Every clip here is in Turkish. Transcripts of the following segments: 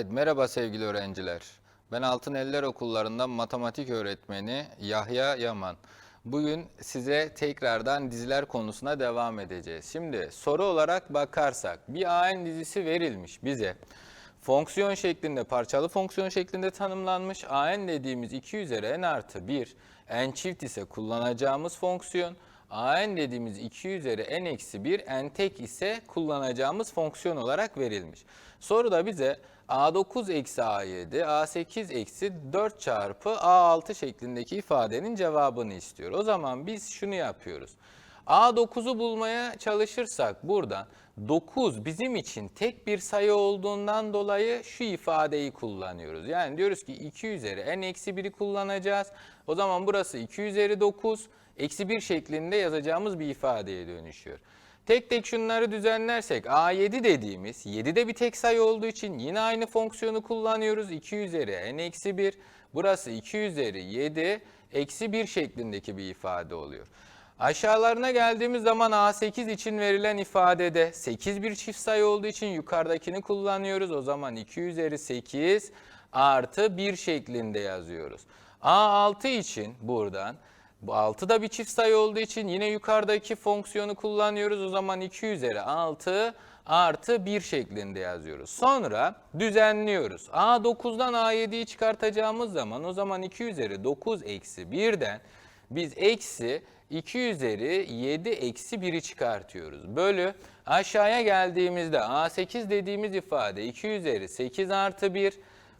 Evet, merhaba sevgili öğrenciler. Ben Altın Eller Okullarından matematik öğretmeni Yahya Yaman. Bugün size tekrardan diziler konusuna devam edeceğiz. Şimdi soru olarak bakarsak bir AN dizisi verilmiş bize. Fonksiyon şeklinde, parçalı fonksiyon şeklinde tanımlanmış. AN dediğimiz 2 üzeri n artı 1, n çift ise kullanacağımız fonksiyon. AN dediğimiz 2 üzeri n eksi 1, n tek ise kullanacağımız fonksiyon olarak verilmiş. Soruda bize A9 eksi A7, A8 eksi 4 çarpı A6 şeklindeki ifadenin cevabını istiyor. O zaman biz şunu yapıyoruz. A9'u bulmaya çalışırsak buradan 9 bizim için tek bir sayı olduğundan dolayı şu ifadeyi kullanıyoruz. Yani diyoruz ki 2 üzeri n eksi 1'i kullanacağız. O zaman burası 2 üzeri 9 eksi 1 şeklinde yazacağımız bir ifadeye dönüşüyor. Tek tek şunları düzenlersek A7 dediğimiz 7'de bir tek sayı olduğu için yine aynı fonksiyonu kullanıyoruz. 2 üzeri n eksi 1 burası 2 üzeri 7 eksi 1 şeklindeki bir ifade oluyor. Aşağılarına geldiğimiz zaman A8 için verilen ifadede 8 bir çift sayı olduğu için yukarıdakini kullanıyoruz. O zaman 2 üzeri 8 artı 1 şeklinde yazıyoruz. A6 için buradan bu 6 da bir çift sayı olduğu için yine yukarıdaki fonksiyonu kullanıyoruz. O zaman 2 üzeri 6 artı 1 şeklinde yazıyoruz. Sonra düzenliyoruz. A9'dan A7'yi çıkartacağımız zaman o zaman 2 üzeri 9 eksi 1'den biz eksi 2 üzeri 7 eksi 1'i çıkartıyoruz. Bölü aşağıya geldiğimizde A8 dediğimiz ifade 2 üzeri 8 artı 1.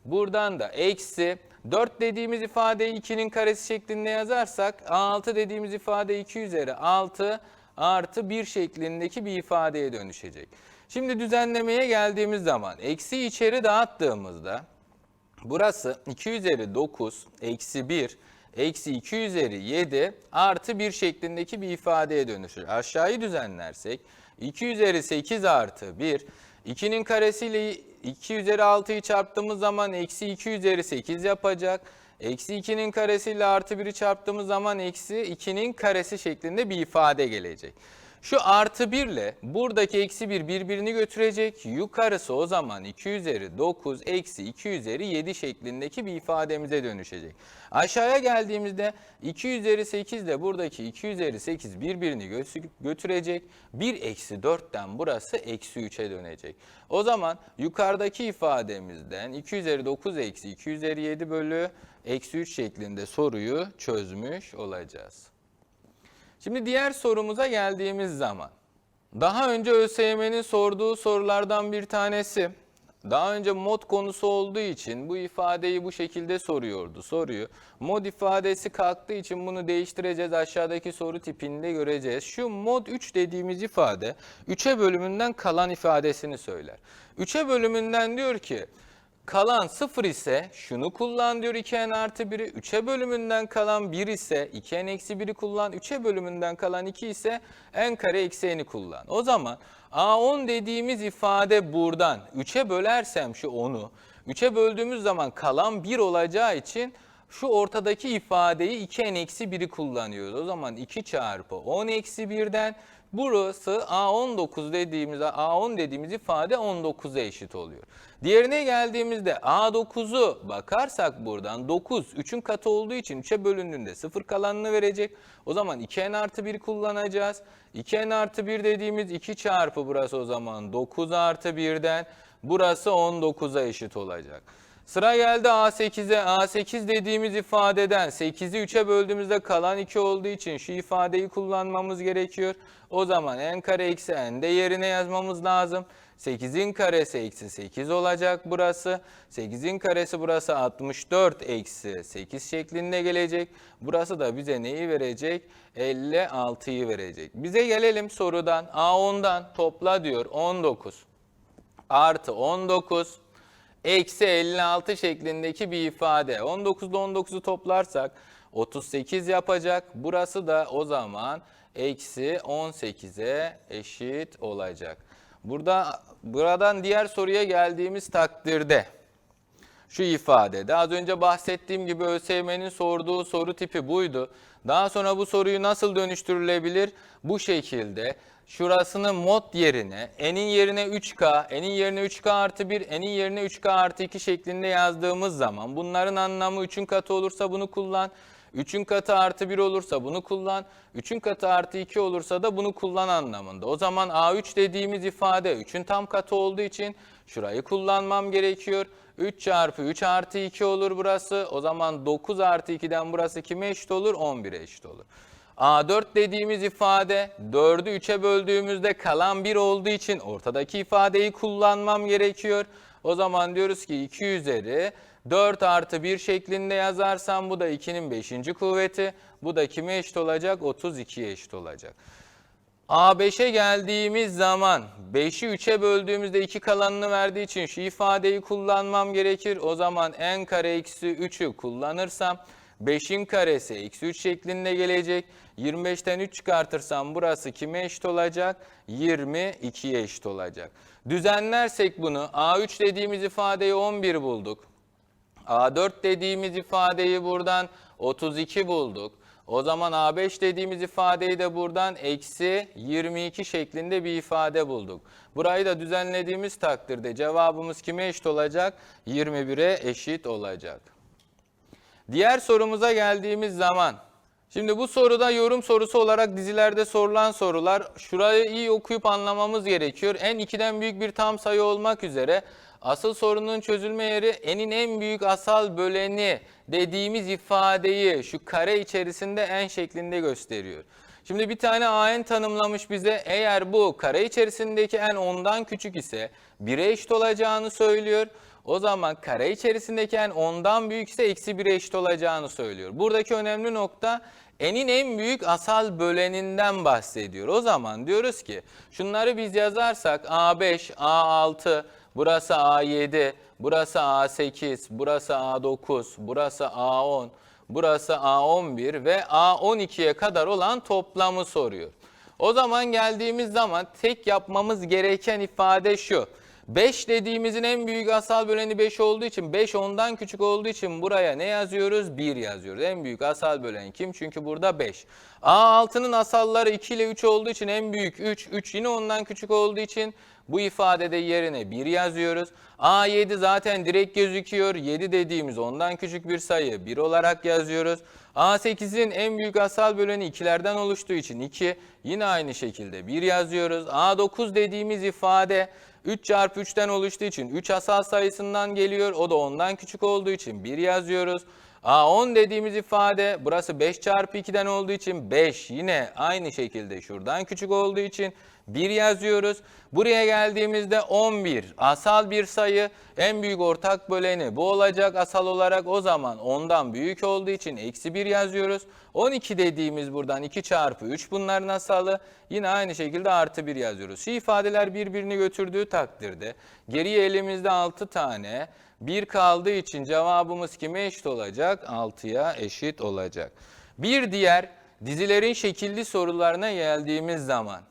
Buradan da eksi 4 dediğimiz ifadeyi 2'nin karesi şeklinde yazarsak A6 dediğimiz ifade 2 üzeri 6 artı 1 şeklindeki bir ifadeye dönüşecek. Şimdi düzenlemeye geldiğimiz zaman eksi içeri dağıttığımızda burası 2 üzeri 9 eksi 1 eksi 2 üzeri 7 artı 1 şeklindeki bir ifadeye dönüşür. Aşağıyı düzenlersek 2 üzeri 8 artı 1 2'nin karesiyle 2 üzeri 6'yı çarptığımız zaman eksi 2 üzeri 8 yapacak. Eksi 2'nin karesiyle artı 1'i çarptığımız zaman eksi 2'nin karesi şeklinde bir ifade gelecek. Şu artı 1 ile buradaki eksi 1 birbirini götürecek. Yukarısı o zaman 2 üzeri 9 eksi 2 üzeri 7 şeklindeki bir ifademize dönüşecek. Aşağıya geldiğimizde 2 üzeri 8 ile buradaki 2 üzeri 8 birbirini gö- götürecek. 1 eksi 4'ten burası eksi 3'e dönecek. O zaman yukarıdaki ifademizden 2 üzeri 9 eksi 2 üzeri 7 bölü eksi 3 şeklinde soruyu çözmüş olacağız. Şimdi diğer sorumuza geldiğimiz zaman daha önce ÖSYM'nin sorduğu sorulardan bir tanesi. Daha önce mod konusu olduğu için bu ifadeyi bu şekilde soruyordu soruyu. Mod ifadesi kalktığı için bunu değiştireceğiz. Aşağıdaki soru tipinde göreceğiz. Şu mod 3 dediğimiz ifade 3'e bölümünden kalan ifadesini söyler. 3'e bölümünden diyor ki Kalan 0 ise şunu kullan diyor 2n artı 1'i. 3'e bölümünden kalan 1 ise 2n eksi 1'i kullan. 3'e bölümünden kalan 2 ise n kare eksi n'i kullan. O zaman a10 dediğimiz ifade buradan 3'e bölersem şu 10'u 3'e böldüğümüz zaman kalan 1 olacağı için şu ortadaki ifadeyi 2n eksi 1'i kullanıyoruz. O zaman 2 çarpı 10 eksi 1'den burası A19 dediğimiz A10 dediğimiz ifade 19'a eşit oluyor. Diğerine geldiğimizde A9'u bakarsak buradan 9 3'ün katı olduğu için 3'e bölündüğünde 0 kalanını verecek. O zaman 2n artı 1 kullanacağız. 2n artı 1 dediğimiz 2 çarpı burası o zaman 9 artı 1'den burası 19'a eşit olacak. Sıra geldi A8'e. A8 dediğimiz ifadeden 8'i 3'e böldüğümüzde kalan 2 olduğu için şu ifadeyi kullanmamız gerekiyor. O zaman n kare eksi n de yerine yazmamız lazım. 8'in karesi eksi 8 olacak burası. 8'in karesi burası 64 eksi 8 şeklinde gelecek. Burası da bize neyi verecek? 56'yı verecek. Bize gelelim sorudan. A10'dan topla diyor 19 artı 19 eksi 56 şeklindeki bir ifade. 19'da 19'u toplarsak 38 yapacak. Burası da o zaman eksi 18'e eşit olacak. Burada buradan diğer soruya geldiğimiz takdirde şu ifadede az önce bahsettiğim gibi ÖSYM'nin sorduğu soru tipi buydu. Daha sonra bu soruyu nasıl dönüştürülebilir? Bu şekilde şurasını mod yerine, n'in yerine 3k, n'in yerine 3k artı 1, n'in yerine 3k artı 2 şeklinde yazdığımız zaman bunların anlamı 3'ün katı olursa bunu kullan, 3'ün katı artı 1 olursa bunu kullan, 3'ün katı artı 2 olursa da bunu kullan anlamında. O zaman A3 dediğimiz ifade 3'ün tam katı olduğu için şurayı kullanmam gerekiyor. 3 çarpı 3 artı 2 olur burası. O zaman 9 artı 2'den burası kime eşit olur? 11'e eşit olur. A4 dediğimiz ifade 4'ü 3'e böldüğümüzde kalan 1 olduğu için ortadaki ifadeyi kullanmam gerekiyor. O zaman diyoruz ki 2 üzeri 4 artı 1 şeklinde yazarsam bu da 2'nin 5. kuvveti. Bu da kime eşit olacak? 32'ye eşit olacak. A5'e geldiğimiz zaman 5'i 3'e böldüğümüzde 2 kalanını verdiği için şu ifadeyi kullanmam gerekir. O zaman n kare eksi 3'ü kullanırsam 5'in karesi eksi 3 şeklinde gelecek. 25'ten 3 çıkartırsam burası kime eşit olacak? 22'ye eşit olacak. Düzenlersek bunu A3 dediğimiz ifadeyi 11 bulduk. A4 dediğimiz ifadeyi buradan 32 bulduk. O zaman A5 dediğimiz ifadeyi de buradan eksi 22 şeklinde bir ifade bulduk. Burayı da düzenlediğimiz takdirde cevabımız kime eşit olacak? 21'e eşit olacak. Diğer sorumuza geldiğimiz zaman Şimdi bu soruda yorum sorusu olarak dizilerde sorulan sorular. Şurayı iyi okuyup anlamamız gerekiyor. n 2'den büyük bir tam sayı olmak üzere asıl sorunun çözülme yeri n'in en büyük asal böleni dediğimiz ifadeyi şu kare içerisinde n şeklinde gösteriyor. Şimdi bir tane an tanımlamış bize eğer bu kare içerisindeki n ondan küçük ise 1'e eşit olacağını söylüyor. O zaman kare içerisindeki n ondan büyükse eksi 1'e eşit olacağını söylüyor. Buradaki önemli nokta n'in en büyük asal böleninden bahsediyor. O zaman diyoruz ki şunları biz yazarsak A5, A6, burası A7, burası A8, burası A9, burası A10, burası A11 ve A12'ye kadar olan toplamı soruyor. O zaman geldiğimiz zaman tek yapmamız gereken ifade şu. 5 dediğimizin en büyük asal böleni 5 olduğu için 5 ondan küçük olduğu için buraya ne yazıyoruz? 1 yazıyoruz. En büyük asal böleni kim? Çünkü burada 5. A6'nın asalları 2 ile 3 olduğu için en büyük 3. 3 yine ondan küçük olduğu için bu ifadede yerine 1 yazıyoruz. A7 zaten direkt gözüküyor. 7 dediğimiz ondan küçük bir sayı 1 olarak yazıyoruz. A8'in en büyük asal böleni 2'lerden oluştuğu için 2. Yine aynı şekilde 1 yazıyoruz. A9 dediğimiz ifade 3 çarpı 3'ten oluştuğu için 3 asal sayısından geliyor. O da ondan küçük olduğu için 1 yazıyoruz. A10 dediğimiz ifade burası 5 çarpı 2'den olduğu için 5 yine aynı şekilde şuradan küçük olduğu için 1 yazıyoruz. Buraya geldiğimizde 11 asal bir sayı en büyük ortak böleni bu olacak asal olarak o zaman ondan büyük olduğu için eksi 1 yazıyoruz. 12 dediğimiz buradan 2 çarpı 3 bunların asalı yine aynı şekilde artı 1 yazıyoruz. Şu ifadeler birbirini götürdüğü takdirde geriye elimizde 6 tane 1 kaldığı için cevabımız kime eşit olacak? 6'ya eşit olacak. Bir diğer dizilerin şekilli sorularına geldiğimiz zaman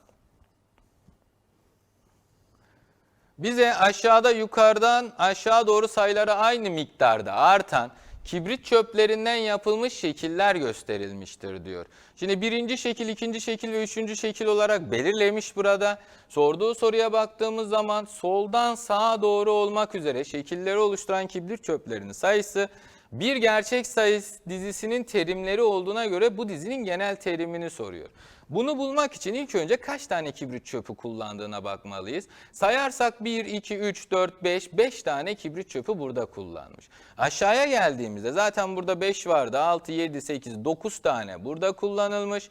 bize aşağıda yukarıdan aşağı doğru sayıları aynı miktarda artan kibrit çöplerinden yapılmış şekiller gösterilmiştir diyor. Şimdi birinci şekil, ikinci şekil ve üçüncü şekil olarak belirlemiş burada. Sorduğu soruya baktığımız zaman soldan sağa doğru olmak üzere şekilleri oluşturan kibrit çöplerinin sayısı bir gerçek sayı dizisinin terimleri olduğuna göre bu dizinin genel terimini soruyor. Bunu bulmak için ilk önce kaç tane kibrit çöpü kullandığına bakmalıyız. Sayarsak 1, 2, 3, 4, 5, 5 tane kibrit çöpü burada kullanmış. Aşağıya geldiğimizde zaten burada 5 vardı, 6, 7, 8, 9 tane burada kullanılmış.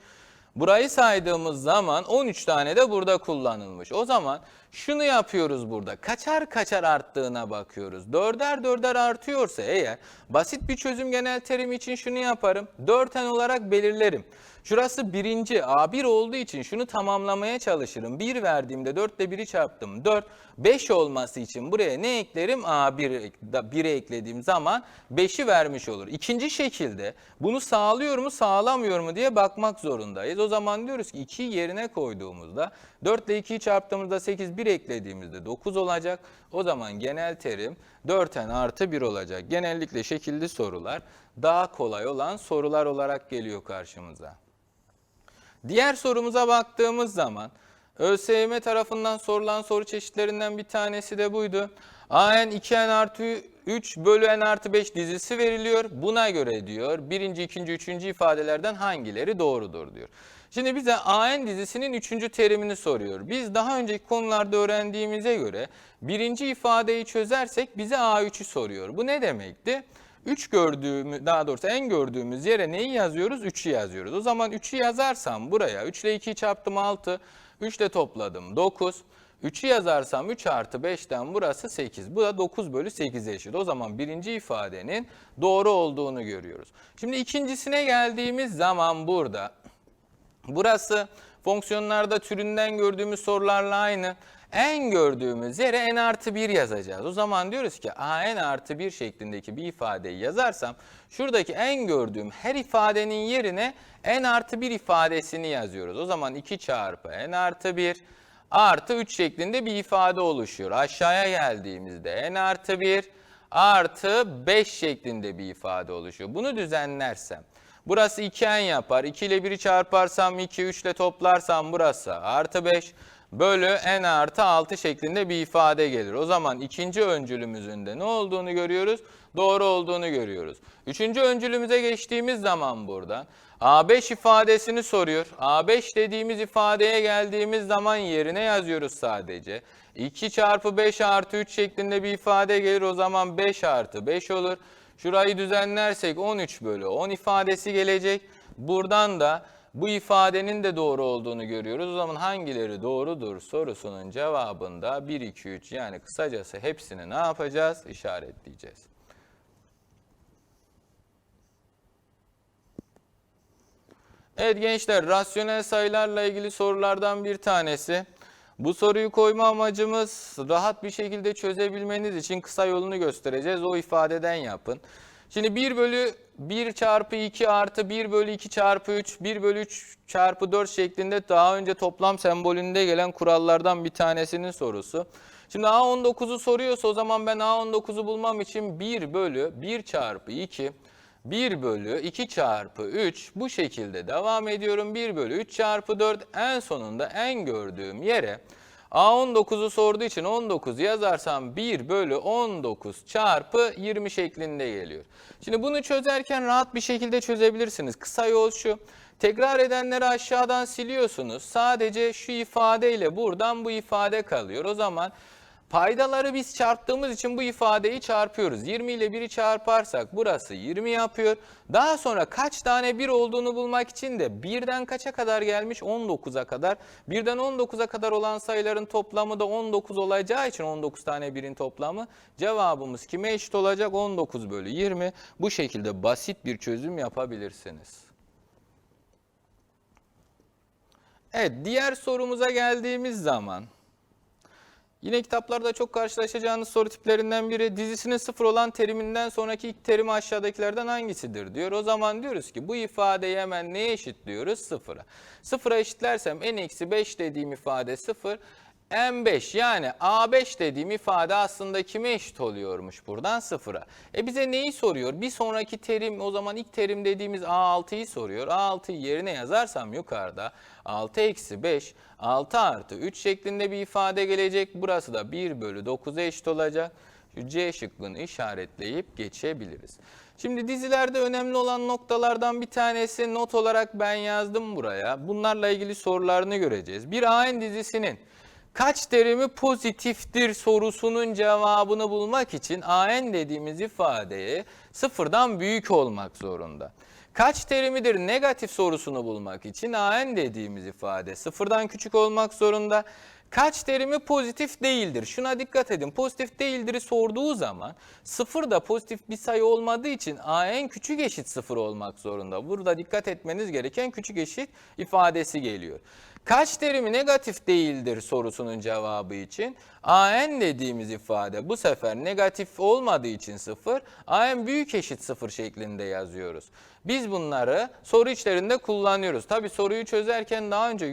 Burayı saydığımız zaman 13 tane de burada kullanılmış. O zaman şunu yapıyoruz burada. Kaçar kaçar arttığına bakıyoruz. Dörder dörder artıyorsa eğer basit bir çözüm genel terim için şunu yaparım. Dörten olarak belirlerim. Şurası birinci A1 olduğu için şunu tamamlamaya çalışırım. 1 verdiğimde 4 ile 1'i çarptım. 4, 5 olması için buraya ne eklerim? A1 1'e eklediğim zaman 5'i vermiş olur. İkinci şekilde bunu sağlıyor mu sağlamıyor mu diye bakmak zorundayız. O zaman diyoruz ki 2'yi yerine koyduğumuzda 4 ile 2'yi çarptığımızda 8, 1 eklediğimizde 9 olacak. O zaman genel terim 4n artı 1 olacak. Genellikle şekilli sorular daha kolay olan sorular olarak geliyor karşımıza. Diğer sorumuza baktığımız zaman ÖSYM tarafından sorulan soru çeşitlerinden bir tanesi de buydu. AN 2N artı 3 bölü N artı 5 dizisi veriliyor. Buna göre diyor birinci, ikinci, üçüncü ifadelerden hangileri doğrudur diyor. Şimdi bize AN dizisinin üçüncü terimini soruyor. Biz daha önceki konularda öğrendiğimize göre birinci ifadeyi çözersek bize A3'ü soruyor. Bu ne demekti? 3 gördüğümüz daha doğrusu en gördüğümüz yere neyi yazıyoruz? 3'ü yazıyoruz. O zaman 3'ü yazarsam buraya 3 ile 2'yi çarptım 6, 3 ile topladım 9. 3'ü yazarsam 3 artı 5'ten burası 8. Bu da 9 bölü 8'e eşit. O zaman birinci ifadenin doğru olduğunu görüyoruz. Şimdi ikincisine geldiğimiz zaman burada Burası fonksiyonlarda türünden gördüğümüz sorularla aynı. En gördüğümüz yere n artı 1 yazacağız. O zaman diyoruz ki a n artı 1 şeklindeki bir ifadeyi yazarsam şuradaki en gördüğüm her ifadenin yerine n artı 1 ifadesini yazıyoruz. O zaman 2 çarpı n artı 1 artı 3 şeklinde bir ifade oluşuyor. Aşağıya geldiğimizde n artı 1 artı 5 şeklinde bir ifade oluşuyor. Bunu düzenlersem Burası 2n yapar. 2 ile 1'i çarparsam 2, 3 ile toplarsam burası artı 5 bölü n artı 6 şeklinde bir ifade gelir. O zaman ikinci öncülümüzün de ne olduğunu görüyoruz? Doğru olduğunu görüyoruz. Üçüncü öncülümüze geçtiğimiz zaman buradan A5 ifadesini soruyor. A5 dediğimiz ifadeye geldiğimiz zaman yerine yazıyoruz sadece. 2 çarpı 5 artı 3 şeklinde bir ifade gelir. O zaman 5 artı 5 olur. Şurayı düzenlersek 13 bölü 10 ifadesi gelecek. Buradan da bu ifadenin de doğru olduğunu görüyoruz. O zaman hangileri doğrudur sorusunun cevabında 1, 2, 3 yani kısacası hepsini ne yapacağız? İşaretleyeceğiz. Evet gençler rasyonel sayılarla ilgili sorulardan bir tanesi. Bu soruyu koyma amacımız rahat bir şekilde çözebilmeniz için kısa yolunu göstereceğiz. O ifadeden yapın. Şimdi 1 bölü 1 çarpı 2 artı 1 bölü 2 çarpı 3, 1 bölü 3 çarpı 4 şeklinde daha önce toplam sembolünde gelen kurallardan bir tanesinin sorusu. Şimdi A19'u soruyorsa o zaman ben A19'u bulmam için 1 bölü 1 çarpı 2 1 bölü 2 çarpı 3 bu şekilde devam ediyorum. 1 bölü 3 çarpı 4 en sonunda en gördüğüm yere A19'u sorduğu için 19 yazarsam 1 bölü 19 çarpı 20 şeklinde geliyor. Şimdi bunu çözerken rahat bir şekilde çözebilirsiniz. Kısa yol şu. Tekrar edenleri aşağıdan siliyorsunuz. Sadece şu ifadeyle buradan bu ifade kalıyor. O zaman Paydaları biz çarptığımız için bu ifadeyi çarpıyoruz. 20 ile 1'i çarparsak burası 20 yapıyor. Daha sonra kaç tane 1 olduğunu bulmak için de 1'den kaça kadar gelmiş? 19'a kadar. 1'den 19'a kadar olan sayıların toplamı da 19 olacağı için 19 tane 1'in toplamı. Cevabımız kime eşit olacak? 19 bölü 20. Bu şekilde basit bir çözüm yapabilirsiniz. Evet diğer sorumuza geldiğimiz zaman Yine kitaplarda çok karşılaşacağınız soru tiplerinden biri dizisinin sıfır olan teriminden sonraki ilk terimi aşağıdakilerden hangisidir diyor. O zaman diyoruz ki bu ifadeyi hemen neye eşitliyoruz? Sıfıra. Sıfıra eşitlersem n eksi 5 dediğim ifade sıfır. M5 yani A5 dediğim ifade aslında kime eşit oluyormuş buradan sıfıra. E bize neyi soruyor? Bir sonraki terim o zaman ilk terim dediğimiz A6'yı soruyor. A6'yı yerine yazarsam yukarıda 6 eksi 5 6 artı 3 şeklinde bir ifade gelecek. Burası da 1 bölü 9'a eşit olacak. C şıkkını işaretleyip geçebiliriz. Şimdi dizilerde önemli olan noktalardan bir tanesi not olarak ben yazdım buraya. Bunlarla ilgili sorularını göreceğiz. Bir AN dizisinin kaç terimi pozitiftir sorusunun cevabını bulmak için AN dediğimiz ifadeye sıfırdan büyük olmak zorunda. Kaç terimidir negatif sorusunu bulmak için AN dediğimiz ifade sıfırdan küçük olmak zorunda. Kaç terimi pozitif değildir? Şuna dikkat edin. Pozitif değildir'i sorduğu zaman sıfır da pozitif bir sayı olmadığı için AN küçük eşit sıfır olmak zorunda. Burada dikkat etmeniz gereken küçük eşit ifadesi geliyor. Kaç terimi negatif değildir sorusunun cevabı için AN dediğimiz ifade bu sefer negatif olmadığı için sıfır, AN büyük eşit sıfır şeklinde yazıyoruz. Biz bunları soru içlerinde kullanıyoruz. Tabi soruyu çözerken daha önce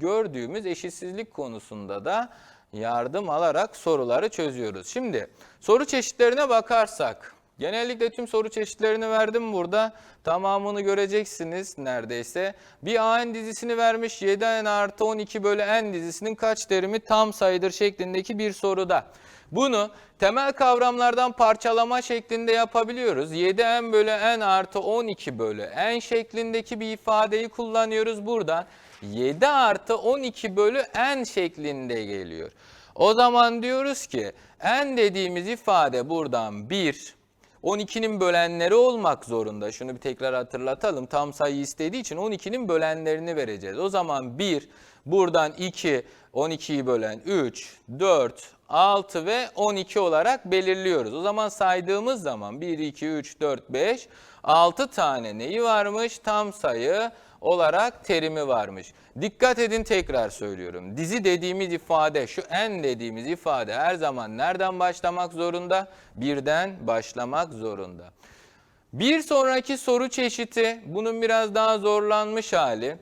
gördüğümüz eşitsizlik konusunda da yardım alarak soruları çözüyoruz. Şimdi soru çeşitlerine bakarsak Genellikle tüm soru çeşitlerini verdim burada. Tamamını göreceksiniz neredeyse. Bir AN dizisini vermiş 7N artı 12 bölü N dizisinin kaç terimi tam sayıdır şeklindeki bir soruda. Bunu temel kavramlardan parçalama şeklinde yapabiliyoruz. 7N bölü N artı 12 bölü N şeklindeki bir ifadeyi kullanıyoruz buradan. 7 artı 12 bölü N şeklinde geliyor. O zaman diyoruz ki N dediğimiz ifade buradan 1, 12'nin bölenleri olmak zorunda. Şunu bir tekrar hatırlatalım. Tam sayı istediği için 12'nin bölenlerini vereceğiz. O zaman 1, buradan 2, 12'yi bölen 3, 4, 6 ve 12 olarak belirliyoruz. O zaman saydığımız zaman 1, 2, 3, 4, 5, 6 tane neyi varmış? Tam sayı olarak terimi varmış. Dikkat edin tekrar söylüyorum. Dizi dediğimiz ifade, şu en dediğimiz ifade her zaman nereden başlamak zorunda? Birden başlamak zorunda. Bir sonraki soru çeşidi, bunun biraz daha zorlanmış hali.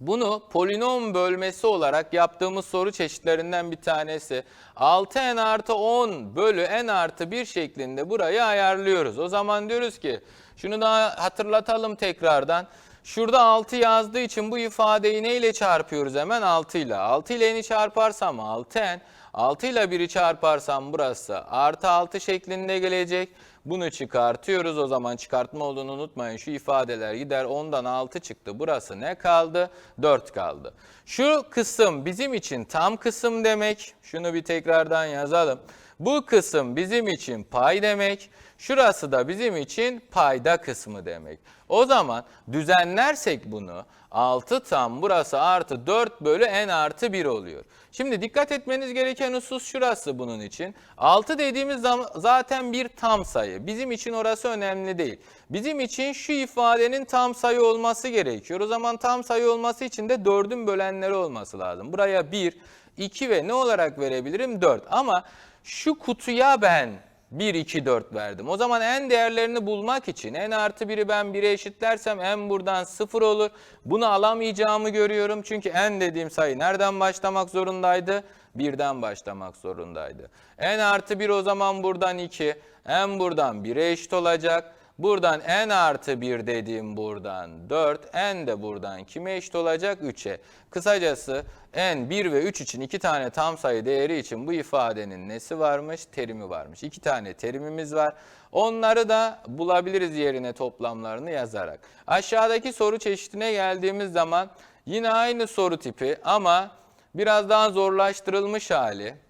Bunu polinom bölmesi olarak yaptığımız soru çeşitlerinden bir tanesi. 6n artı 10 bölü n artı 1 şeklinde burayı ayarlıyoruz. O zaman diyoruz ki şunu daha hatırlatalım tekrardan. Şurada 6 yazdığı için bu ifadeyi neyle çarpıyoruz hemen? 6 ile. 6 ile n'i çarparsam 6n, 6 ile 1'i çarparsam burası artı 6 şeklinde gelecek. Bunu çıkartıyoruz. O zaman çıkartma olduğunu unutmayın. Şu ifadeler gider. 10'dan 6 çıktı. Burası ne kaldı? 4 kaldı. Şu kısım bizim için tam kısım demek. Şunu bir tekrardan yazalım. Bu kısım bizim için pay demek. Şurası da bizim için payda kısmı demek. O zaman düzenlersek bunu 6 tam burası artı 4 bölü n artı 1 oluyor. Şimdi dikkat etmeniz gereken husus şurası bunun için. 6 dediğimiz zaten bir tam sayı. Bizim için orası önemli değil. Bizim için şu ifadenin tam sayı olması gerekiyor. O zaman tam sayı olması için de 4'ün bölenleri olması lazım. Buraya 1, 2 ve ne olarak verebilirim? 4. Ama şu kutuya ben 1, 2, 4 verdim. O zaman n değerlerini bulmak için n artı 1'i ben 1'e eşitlersem n buradan 0 olur. Bunu alamayacağımı görüyorum. Çünkü n dediğim sayı nereden başlamak zorundaydı? 1'den başlamak zorundaydı. n artı 1 o zaman buradan 2. n buradan 1'e eşit olacak. Buradan n artı 1 dediğim buradan 4, n de buradan kime eşit olacak? 3'e. Kısacası n 1 ve 3 için iki tane tam sayı değeri için bu ifadenin nesi varmış? Terimi varmış. İki tane terimimiz var. Onları da bulabiliriz yerine toplamlarını yazarak. Aşağıdaki soru çeşidine geldiğimiz zaman yine aynı soru tipi ama biraz daha zorlaştırılmış hali.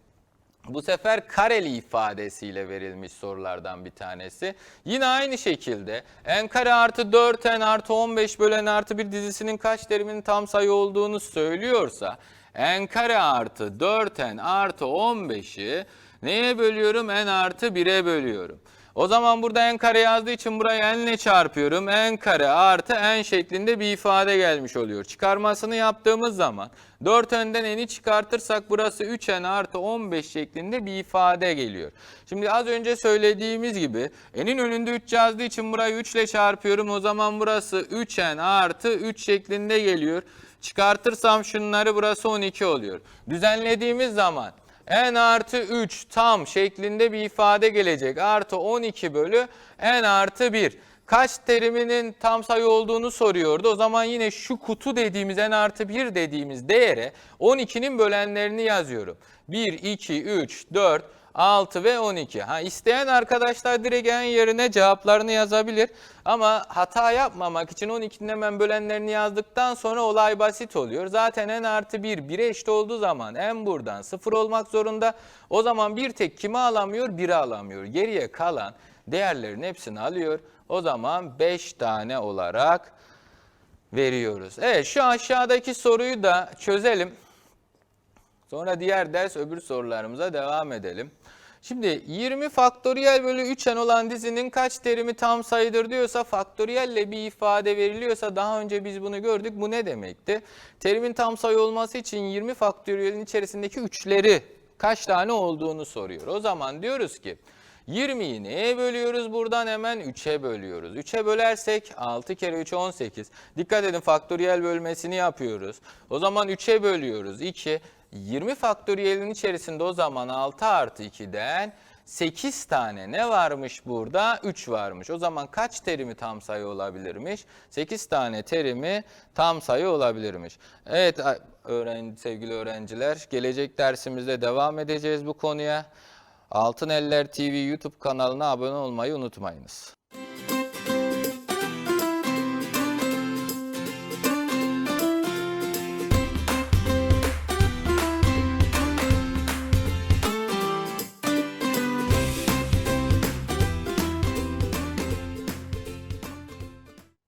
Bu sefer kareli ifadesiyle verilmiş sorulardan bir tanesi. Yine aynı şekilde n kare artı 4n artı 15 bölü n artı 1 dizisinin kaç teriminin tam sayı olduğunu söylüyorsa n kare artı 4n artı 15'i neye bölüyorum? n artı 1'e bölüyorum. O zaman burada n kare yazdığı için buraya n ile çarpıyorum. n kare artı n şeklinde bir ifade gelmiş oluyor. Çıkarmasını yaptığımız zaman 4 önden n'i çıkartırsak burası 3n artı 15 şeklinde bir ifade geliyor. Şimdi az önce söylediğimiz gibi n'in önünde 3 yazdığı için burayı 3 ile çarpıyorum. O zaman burası 3n artı 3 şeklinde geliyor. Çıkartırsam şunları burası 12 oluyor. Düzenlediğimiz zaman n artı 3 tam şeklinde bir ifade gelecek. Artı 12 bölü n artı 1. Kaç teriminin tam sayı olduğunu soruyordu. O zaman yine şu kutu dediğimiz n artı 1 dediğimiz değere 12'nin bölenlerini yazıyorum. 1, 2, 3, 4, 6 ve 12. Ha, isteyen arkadaşlar direkt en yerine cevaplarını yazabilir. Ama hata yapmamak için 12'nin hemen bölenlerini yazdıktan sonra olay basit oluyor. Zaten n artı 1 1'e eşit olduğu zaman n buradan 0 olmak zorunda. O zaman bir tek kimi alamıyor? 1'i alamıyor. Geriye kalan değerlerin hepsini alıyor. O zaman 5 tane olarak veriyoruz. Evet şu aşağıdaki soruyu da çözelim. Sonra diğer ders öbür sorularımıza devam edelim. Şimdi 20 faktöriyel bölü 3n olan dizinin kaç terimi tam sayıdır diyorsa faktöriyelle bir ifade veriliyorsa daha önce biz bunu gördük. Bu ne demekti? Terimin tam sayı olması için 20 faktöriyelin içerisindeki üçleri kaç tane olduğunu soruyor. O zaman diyoruz ki 20'yi neye bölüyoruz? Buradan hemen 3'e bölüyoruz. 3'e bölersek 6 kere 3 18. Dikkat edin faktöriyel bölmesini yapıyoruz. O zaman 3'e bölüyoruz. 2. 20 faktöriyelin içerisinde o zaman 6 artı 2'den 8 tane ne varmış burada? 3 varmış. O zaman kaç terimi tam sayı olabilirmiş? 8 tane terimi tam sayı olabilirmiş. Evet öğrenci, sevgili öğrenciler gelecek dersimizde devam edeceğiz bu konuya. Altın Eller TV YouTube kanalına abone olmayı unutmayınız.